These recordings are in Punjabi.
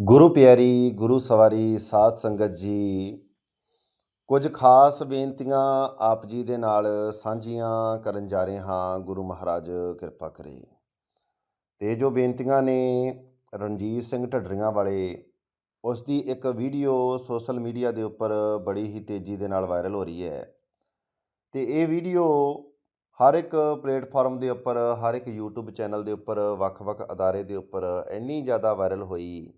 ਗੁਰੂ ਪਿਆਰੀ, ਗੁਰੂ ਸਵਾਰੀ, ਸਾਧ ਸੰਗਤ ਜੀ, ਕੁਝ ਖਾਸ ਬੇਨਤੀਆਂ ਆਪ ਜੀ ਦੇ ਨਾਲ ਸਾਂਝੀਆਂ ਕਰਨ ਜਾ ਰਹੇ ਹਾਂ। ਗੁਰੂ ਮਹਾਰਾਜ, ਕਿਰਪਾ ਕਰੇ। ਤੇ ਜੋ ਬੇਨਤੀਆਂ ਨੇ ਰਣਜੀਤ ਸਿੰਘ ਢੱਡਰੀਆਂ ਵਾਲੇ, ਉਸ ਦੀ ਇੱਕ ਵੀਡੀਓ ਸੋਸ਼ਲ ਮੀਡੀਆ ਦੇ ਉੱਪਰ ਬੜੀ ਹੀ ਤੇਜ਼ੀ ਦੇ ਨਾਲ ਵਾਇਰਲ ਹੋ ਰਹੀ ਹੈ। ਤੇ ਇਹ ਵੀਡੀਓ ਹਰ ਇੱਕ ਪਲੇਟਫਾਰਮ ਦੇ ਉੱਪਰ, ਹਰ ਇੱਕ YouTube ਚੈਨਲ ਦੇ ਉੱਪਰ, ਵੱਖ-ਵੱਖ ਅਦਾਰੇ ਦੇ ਉੱਪਰ ਇੰਨੀ ਜ਼ਿਆਦਾ ਵਾਇਰਲ ਹੋਈ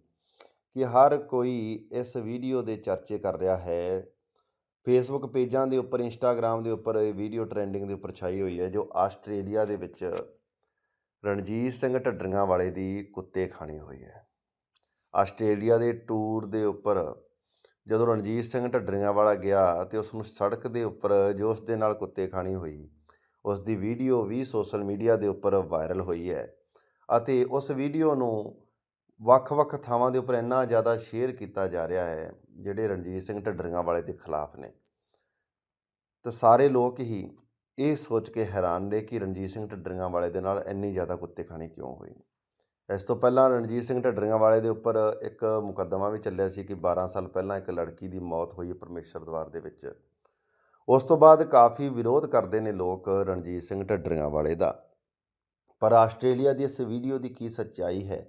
ਕਿ ਹਰ ਕੋਈ ਇਸ ਵੀਡੀਓ ਦੇ ਚਰਚੇ ਕਰ ਰਿਹਾ ਹੈ। ਫੇਸਬੁੱਕ ਪੇਜਾਂ ਦੇ ਉੱਪਰ ਇੰਸਟਾਗ੍ਰam ਦੇ ਉੱਪਰ ਇਹ ਵੀਡੀਓ ਟ੍ਰੈਂਡਿੰਗ ਦੇ ਉੱਪਰ ਛਾਈ ਹੋਈ ਹੈ, ਜੋ ਆਸਟ੍ਰੇਲੀਆ ਦੇ ਵਿੱਚ ਰਣਜੀਤ ਸਿੰਘ ਢੱਡਰੀਆਂ ਵਾਲੇ ਦੀ ਕੁੱਤੇ ਖਾਣੀ ਹੋਈ ਹੈ। ਆਸਟ੍ਰੇਲੀਆ ਦੇ ਟੂਰ ਦੇ ਉੱਪਰ ਜਦੋਂ ਰਣਜੀਤ ਸਿੰਘ ਢੱਡਰੀਆਂ ਵਾਲਾ ਗਿਆ ਤੇ ਉਸ ਨੂੰ ਸੜਕ ਦੇ ਉੱਪਰ ਜੋ ਉਸ ਦੇ ਨਾਲ ਕੁੱਤੇ ਖਾਣੀ ਹੋਈ ਉਸ ਦੀ ਵੀਡੀਓ ਵੀ ਸੋਸ਼ਲ ਮੀਡੀਆ ਦੇ ਉੱਪਰ ਵਾਇਰਲ ਹੋਈ ਹੈ। ਅਤੇ ਉਸ ਵੀਡੀਓ ਨੂੰ ਵੱਖ-ਵੱਖ ਥਾਵਾਂ ਦੇ ਉੱਪਰ ਇੰਨਾ ਜ਼ਿਆਦਾ ਸ਼ੇਅਰ ਕੀਤਾ ਜਾ ਰਿਹਾ ਹੈ, ਜਿਹੜੇ ਰਣਜੀਤ ਸਿੰਘ ਢੱਡਰੀਆਂ ਵਾਲੇ ਦੇ ਖਿਲਾਫ ਨੇ। ਤੇ ਸਾਰੇ ਲੋਕ ਹੀ ਇਹ ਸੋਚ ਕੇ ਹੈਰਾਨ ਨੇ ਕਿ ਰਣਜੀਤ ਸਿੰਘ ਢੱਡਰੀਆਂ ਵਾਲੇ ਦੇ ਨਾਲ ਇੰਨੀ ਜ਼ਿਆਦਾ ਕੁੱਤੇ ਖਾਣੀ ਕਿਉਂ ਹੋਈ? ਇਸ ਤੋਂ ਪਹਿਲਾਂ ਰਣਜੀਤ ਸਿੰਘ ਢੱਡਰੀਆਂ ਵਾਲੇ ਦੇ ਉੱਪਰ ਇੱਕ ਮੁਕੱਦਮਾ ਵੀ ਚੱਲਿਆ ਸੀ ਕਿ 12 ਸਾਲ ਪਹਿਲਾਂ ਇੱਕ ਲੜਕੀ ਦੀ ਮੌਤ ਹੋਈ ਹੈ ਪਰਮੇਸ਼ਰ ਦਵਾਰ ਦੇ ਵਿੱਚ। ਉਸ ਤੋਂ ਬਾਅਦ ਕਾਫੀ ਵਿਰੋਧ ਕਰਦੇ ਨੇ ਲੋਕ ਰਣਜੀਤ ਸਿੰਘ ਢੱਡਰੀਆਂ ਵਾਲੇ ਦਾ। ਪਰ ਆਸਟ੍ਰੇਲੀਆ ਦੀ ਇਸ ਵੀਡੀਓ ਦੀ ਕੀ ਸੱਚਾਈ ਹੈ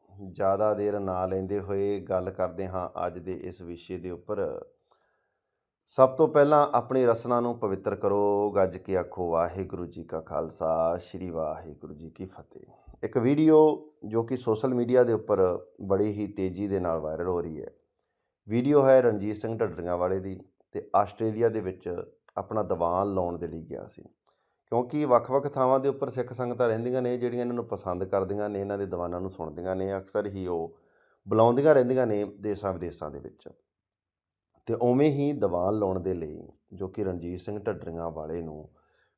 ਜ਼ਿਆਦਾ ਦੇਰ ਨਾ ਲੈਂਦੇ ਹੋਏ ਗੱਲ ਕਰਦੇ ਹਾਂ ਅੱਜ ਦੇ ਇਸ ਵਿਸ਼ੇ ਦੇ ਉੱਪਰ। ਸਭ ਤੋਂ ਪਹਿਲਾਂ ਆਪਣੀ ਰਸਨਾ ਨੂੰ ਪਵਿੱਤਰ ਕਰੋ। ਗੱਜ ਕੇ ਆਖੋ, ਵਾਹਿਗੁਰੂ ਜੀ ਕਾ ਖਾਲਸਾ, ਸ੍ਰੀ ਵਾਹਿਗੁਰੂ ਜੀ ਕੀ ਫਤਿਹ। ਇੱਕ ਵੀਡੀਓ ਜੋ ਕਿ ਸੋਸ਼ਲ ਮੀਡੀਆ ਦੇ ਉੱਪਰ ਬੜੀ ਹੀ ਤੇਜ਼ੀ ਦੇ ਨਾਲ ਵਾਇਰਲ ਹੋ ਰਹੀ ਹੈ। ਵੀਡੀਓ ਹੈ ਰਣਜੀਤ ਸਿੰਘ ਢੱਡਰੀਆਂ ਵਾਲੇ ਦੀ ਤੇ ਆਸਟ੍ਰੇਲੀਆ ਦੇ ਵਿੱਚ ਆਪਣਾ ਦੀਵਾਨ ਲਾਉਣ ਦੇ ਲਈ ਗਿਆ ਸੀ। ਕਿਉਂਕਿ ਵੱਖ-ਵੱਖ ਥਾਵਾਂ ਦੇ ਉੱਪਰ ਸਿੱਖ ਸੰਗਤਾਂ ਰਹਿੰਦੀਆਂ ਨੇ, ਜਿਹੜੀਆਂ ਇਹਨਾਂ ਨੂੰ ਪਸੰਦ ਕਰਦੀਆਂ ਨੇ, ਇਹਨਾਂ ਦੇ ਦੀਵਾਨਾਂ ਨੂੰ ਸੁਣਦੀਆਂ ਨੇ, ਅਕਸਰ ਹੀ ਉਹ ਬੁਲਾਉਂਦੀਆਂ ਰਹਿੰਦੀਆਂ ਨੇ ਦੇਸਾਂ ਵਿਦੇਸਾਂ ਦੇ ਵਿੱਚ। ਤੇ ਉਵੇਂ ਹੀ ਦੀਵਾਨ ਲਾਉਣ ਦੇ ਲਈ ਜੋ ਕਿ ਰਣਜੀਤ ਸਿੰਘ ਢੱਡਰੀਆਂ ਵਾਲੇ ਨੂੰ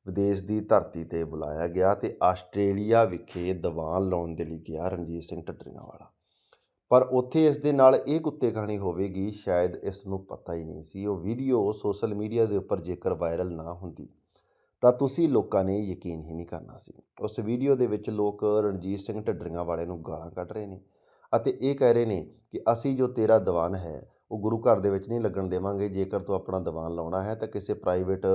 ਵਿਦੇਸ਼ ਦੀ ਧਰਤੀ ਤੇ ਬੁਲਾਇਆ ਗਿਆ ਤੇ ਆਸਟ੍ਰੇਲੀਆ ਵਿਖੇ ਦੀਵਾਨ ਲਾਉਣ ਦੇ ਲਈ ਗਿਆ ਰਣਜੀਤ ਸਿੰਘ ਢੱਡਰੀਆਂ ਵਾਲਾ। ਪਰ ਉੱਥੇ ਇਸ ਦੇ ਨਾਲ ਇਹ ਕੁੱਤੇ ਕਹਾਣੀ ਹੋਵੇਗੀ, ਸ਼ਾਇਦ ਇਸ ਨੂੰ ਪਤਾ ਹੀ ਨਹੀਂ ਸੀ। ਉਹ ਵੀਡੀਓ ਸੋਸ਼ਲ ਮੀਡੀਆ ਦੇ ਉੱਪਰ ਜੇਕਰ ਵਾਇਰਲ ਨਾ ਹੁੰਦੀ ਤਾਂ ਤੁਸੀਂ ਲੋਕਾਂ ਨੇ ਯਕੀਨ ਹੀ ਨਹੀਂ ਕਰਨਾ ਸੀ। ਉਸ ਵੀਡੀਓ ਦੇ ਵਿੱਚ ਲੋਕ ਰਣਜੀਤ ਸਿੰਘ ਢੱਡਰੀਆਂ ਵਾਲੇ ਨੂੰ ਗਾਲਾਂ ਕੱਢ ਰਹੇ ਨੇ ਅਤੇ ਇਹ ਕਹਿ ਰਹੇ ਨੇ ਕਿ ਅਸੀਂ ਜੋ ਤੇਰਾ ਦੀਵਾਨ ਹੈ, ਉਹ ਗੁਰੂ ਘਰ ਦੇ ਵਿੱਚ ਨਹੀਂ ਲੱਗਣ ਦੇਵਾਂਗੇ। ਜੇਕਰ ਤੂੰ ਆਪਣਾ ਦੀਵਾਨ ਲਾਉਣਾ ਹੈ, ਤਾਂ ਕਿਸੇ ਪ੍ਰਾਈਵੇਟ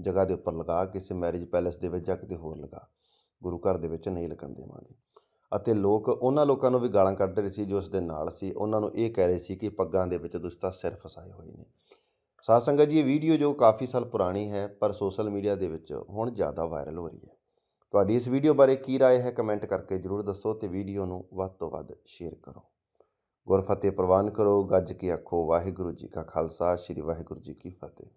ਜਗ੍ਹਾ ਦੇ ਉੱਪਰ ਲਗਾ, ਕਿਸੇ ਮੈਰਿਜ ਪੈਲੇਸ ਦੇ ਵਿੱਚ ਜਾਂ ਕਿਤੇ ਹੋਰ ਲਗਾ, ਗੁਰੂ ਘਰ ਦੇ ਵਿੱਚ ਨਹੀਂ ਲੱਗਣ ਦੇਵਾਂਗੇ। ਅਤੇ ਲੋਕ ਉਹਨਾਂ ਲੋਕਾਂ ਨੂੰ ਵੀ ਗਾਲਾਂ ਕੱਢ ਰਹੇ ਸੀ ਜੋ ਉਸ ਦੇ ਨਾਲ ਸੀ। ਉਹਨਾਂ ਨੂੰ ਇਹ ਕਹਿ ਰਹੇ ਸੀ ਕਿ ਪੱਗਾਂ ਦੇ ਵਿੱਚ ਤੁਸੀਂ ਤਾਂ ਸਿਰ ਫਸਾਏ ਹੋਏ ਨੇ। ਸਾਧ ਸੰਗਤ ਜੀ ਇਹ ਵੀਡੀਓ ਜੋ ਕਾਫੀ ਸਾਲ ਪੁਰਾਣੀ ਹੈ ਪਰ ਸੋਸ਼ਲ ਮੀਡੀਆ ਦੇ ਵਿੱਚ ਹੁਣ ਜ਼ਿਆਦਾ ਵਾਇਰਲ ਹੋ ਰਹੀ ਹੈ ਤੁਹਾਡੀ ਇਸ ਵੀਡੀਓ ਬਾਰੇ ਕੀ رائے ਹੈ ਕਮੈਂਟ ਕਰਕੇ ਜਰੂਰ ਦੱਸੋ ਤੇ ਵੀਡੀਓ ਨੂੰ ਵੱਧ ਤੋਂ ਵੱਧ ਸ਼ੇਅਰ ਕਰੋ ਗੁਰਫਤਿਹ ਪ੍ਰਵਾਨ ਕਰੋ ਗੱਜ ਕੇ ਆਖੋ ਵਾਹਿਗੁਰੂ ਜੀ ਕਾ ਖਾਲਸਾ ਸ੍ਰੀ ਵਾਹਿਗੁਰੂ ਜੀ ਕੀ ਫਤਿਹ